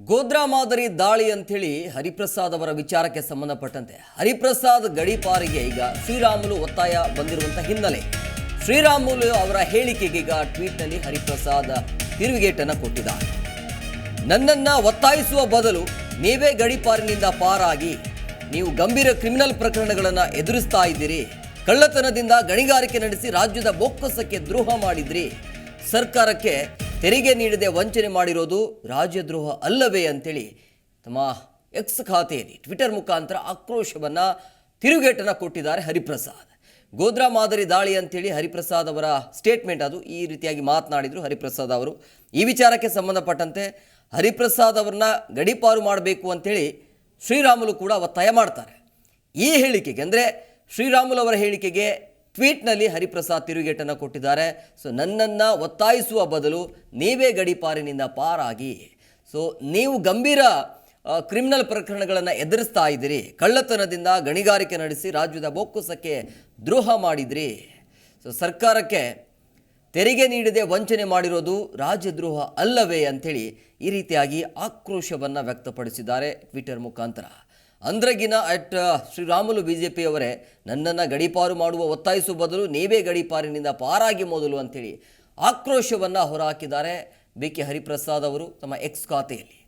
ಗೋದ್ರಾ ಮಾದರಿ ದಾಳಿ ಅಂಥೇಳಿ ಹರಿಪ್ರಸಾದ್ ಅವರ ವಿಚಾರಕ್ಕೆ ಸಂಬಂಧಪಟ್ಟಂತೆ ಹರಿಪ್ರಸಾದ್ ಗಡಿಪಾರಿಗೆ ಈಗ ಶ್ರೀರಾಮುಲು ಒತ್ತಾಯ ಬಂದಿರುವಂಥ ಹಿನ್ನೆಲೆ. ಶ್ರೀರಾಮುಲು ಅವರ ಹೇಳಿಕೆಗೆ ಈಗ ಟ್ವೀಟ್ನಲ್ಲಿ ಹರಿಪ್ರಸಾದ್ ತಿರುಗೇಟನ್ನು ಕೊಟ್ಟಿದ್ದಾರೆ. ನನ್ನನ್ನು ಒತ್ತಾಯಿಸುವ ಬದಲು ನೀವೇ ಗಡಿಪಾರಿನಿಂದ ಪಾರಾಗಿ, ನೀವು ಗಂಭೀರ ಕ್ರಿಮಿನಲ್ ಪ್ರಕರಣಗಳನ್ನು ಎದುರಿಸ್ತಾ ಇದ್ದೀರಿ, ಕಳ್ಳತನದಿಂದ ಗಣಿಗಾರಿಕೆ ನಡೆಸಿ ರಾಜ್ಯದ ಬೊಕ್ಕಸಕ್ಕೆ ದ್ರೋಹ ಮಾಡಿದ್ರಿ, ಸರ್ಕಾರಕ್ಕೆ ತೆರಿಗೆ ನೀಡದೆ ವಂಚನೆ ಮಾಡಿರೋದು ರಾಜ್ಯದ್ರೋಹ ಅಲ್ಲವೇ ಅಂತೇಳಿ ತಮ್ಮ ಎಕ್ಸ್ ಖಾತೆಯಲ್ಲಿ ಟ್ವಿಟರ್ ಮುಖಾಂತರ ಆಕ್ರೋಶವನ್ನು ತಿರುಗೇಟನ್ನು ಕೊಟ್ಟಿದ್ದಾರೆ ಹರಿಪ್ರಸಾದ್. ಗೋದ್ರಾ ಮಾದರಿ ದಾಳಿ ಅಂತೇಳಿ ಹರಿಪ್ರಸಾದ್ ಅವರ ಸ್ಟೇಟ್ಮೆಂಟ್ ಅದು. ಈ ರೀತಿಯಾಗಿ ಮಾತನಾಡಿದರು ಹರಿಪ್ರಸಾದ್ ಅವರು. ಈ ವಿಚಾರಕ್ಕೆ ಸಂಬಂಧಪಟ್ಟಂತೆ ಹರಿಪ್ರಸಾದ್ ಅವ್ರನ್ನ ಗಡೀಪಾರು ಮಾಡಬೇಕು ಅಂತೇಳಿ ಶ್ರೀರಾಮುಲು ಕೂಡ ಒತ್ತಾಯ ಮಾಡ್ತಾರೆ. ಈ ಹೇಳಿಕೆಗೆ ಅಂದರೆ ಶ್ರೀರಾಮುಲು ಅವರ ಹೇಳಿಕೆಗೆ ಟ್ವೀಟ್ನಲ್ಲಿ ಹರಿಪ್ರಸಾದ್ ತಿರುಗೇಟನ್ನು ಕೊಟ್ಟಿದ್ದಾರೆ. ಸೊ, ನನ್ನನ್ನು ಒತ್ತಾಯಿಸುವ ಬದಲು ನೀವೇ ಗಡಿಪಾರಿನಿಂದ ಪಾರಾಗಿ. ಸೊ, ನೀವು ಗಂಭೀರ ಕ್ರಿಮಿನಲ್ ಪ್ರಕರಣಗಳನ್ನು ಎದುರಿಸ್ತಾ ಇದ್ದೀರಿ. ಕಳ್ಳತನದಿಂದ ಗಣಿಗಾರಿಕೆ ನಡೆಸಿ ರಾಜ್ಯದ ಬೊಕ್ಕಸಕ್ಕೆ ದ್ರೋಹ ಮಾಡಿದ್ರಿ. ಸೊ, ಸರ್ಕಾರಕ್ಕೆ ತೆರಿಗೆ ನೀಡದೆ ವಂಚನೆ ಮಾಡಿರೋದು ರಾಜ್ಯದ್ರೋಹ ಅಲ್ಲವೇ ಅಂಥೇಳಿ ಈ ರೀತಿಯಾಗಿ ಆಕ್ರೋಶವನ್ನು ವ್ಯಕ್ತಪಡಿಸಿದ್ದಾರೆ ಟ್ವಿಟರ್ ಮುಖಾಂತರ. ಅಂದ್ರಗಿನ ಅಟ್ ಶ್ರೀರಾಮುಲು ಬಿ ಜೆ ಪಿಯವರೇ ನನ್ನನ್ನು ಗಡೀಪಾರು ಮಾಡುವ ಒತ್ತಾಯಿಸುವ ಬದಲು ನೀವೇ ಗಡೀಪಾರಿನಿಂದ ಪಾರಾಗಿ ಮೊದಲು ಅಂಥೇಳಿ ಆಕ್ರೋಶವನ್ನು ಹೊರಹಾಕಿದ್ದಾರೆ. ಬಿ ಕೆ ಹರಿಪ್ರಸಾದ್ ಅವರು ತಮ್ಮ ಎಕ್ಸ್ ಖಾತೆಯಲ್ಲಿ.